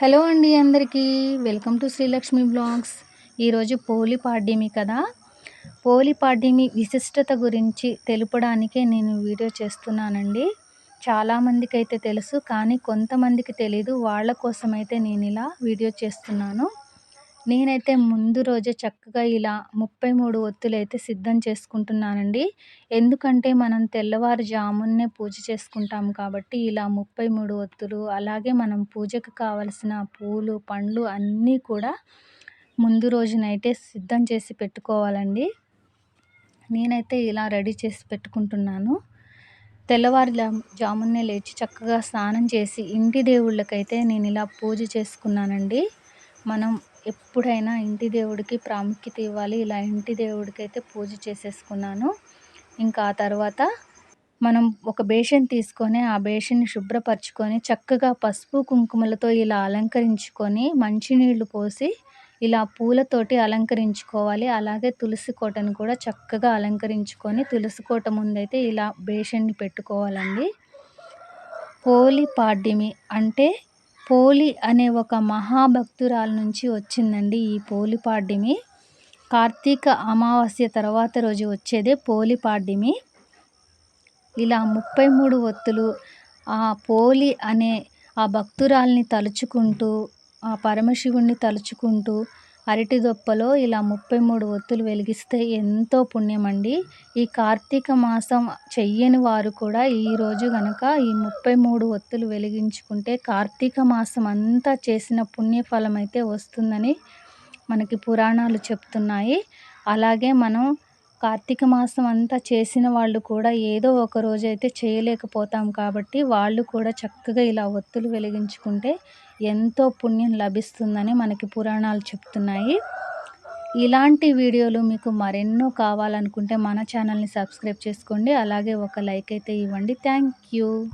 Hello అండి అందరికీ. Welcome to Srilakshmi blogs. ఈరోజు పోలి పాడ్యమి కదా. పోలి పాడ్యమి విశిష్టత గురించి తెలుపడానికే నేను వీడియో చేస్తున్నానండి. చాలామందికి అయితే తెలుసు కానీ కొంతమందికి తెలీదు. వాళ్ళ కోసమైతే నేను ఇలా వీడియో చేస్తున్నాను. నేనైతే ముందు రోజే చక్కగా ఇలా ముప్పై మూడు ఒత్తులైతే సిద్ధం చేసుకుంటున్నానండి. ఎందుకంటే మనం తెల్లవారుజామున్నే పూజ చేసుకుంటాం కాబట్టి ఇలా ముప్పై మూడు ఒత్తులు అలాగే మనం పూజకు కావలసిన పూలు పండ్లు అన్నీ కూడా ముందు రోజునైతే సిద్ధం చేసి పెట్టుకోవాలండి. నేనైతే ఇలా రెడీ చేసి పెట్టుకుంటున్నాను. తెల్లవారు జామున్నే లేచి చక్కగా స్నానం చేసి ఇంటి దేవుళ్ళకైతే నేను ఇలా పూజ చేసుకున్నానండి. మనం ఎప్పుడైనా ఇంటి దేవుడికి ప్రాముఖ్యత ఇవ్వాలి. ఇలా ఇంటి దేవుడికి అయితే పూజ చేసేసుకున్నాను. ఇంకా ఆ తర్వాత మనం ఒక బేషన్ తీసుకొని ఆ బేషన్ని శుభ్రపరచుకొని చక్కగా పసుపు కుంకుమలతో ఇలా అలంకరించుకొని మంచినీళ్ళు పోసి ఇలా పూలతోటి అలంకరించుకోవాలి. అలాగే తులసి కోటను కూడా చక్కగా అలంకరించుకొని తులసి కోట ముందైతే ఇలా బేషన్ని పెట్టుకోవాలండి. హోలీ పాడ్యమి అంటే పోలి అనే ఒక మహాభక్తురాల నుంచి వచ్చిందండి ఈ పోలిపాడ్యమి. కార్తీక అమావాస్య తర్వాత రోజు వచ్చేదే పోలిపాడ్యమి. ఇలా ముప్పై మూడు ఒత్తులు ఆ పోలి అనే ఆ భక్తురాల్ని తలుచుకుంటూ ఆ పరమశివుణ్ణి తలుచుకుంటూ అరటి దొప్పలో ఇలా ముప్పై మూడు ఒత్తులు వెలిగిస్తే ఎంతో పుణ్యమండి. ఈ కార్తీక మాసం చెయ్యని వారు కూడా ఈరోజు కనుక ఈ ముప్పై మూడు ఒత్తులు వెలిగించుకుంటే కార్తీక మాసం అంతా చేసిన పుణ్యఫలం అయితే వస్తుందని మనకి పురాణాలు చెప్తున్నాయి. అలాగే మనం కార్తీక మాసం అంతా చేసిన వాళ్ళు కూడా ఏదో ఒక రోజు అయితే చేయలేకపోతాం కాబట్టి వాళ్ళు కూడా చక్కగా ఇలా ఒత్తులు వెలిగించుకుంటే ఎంతో పుణ్యం లభిస్తుందని మనకి పురాణాలు చెప్తున్నాయి. ఇలాంటి వీడియోలు మీకు మరెన్నో కావాలనుకుంటే మన ఛానల్ని సబ్స్క్రైబ్ చేసుకోండి. అలాగే ఒక లైక్ అయితే ఇవ్వండి. Thank you.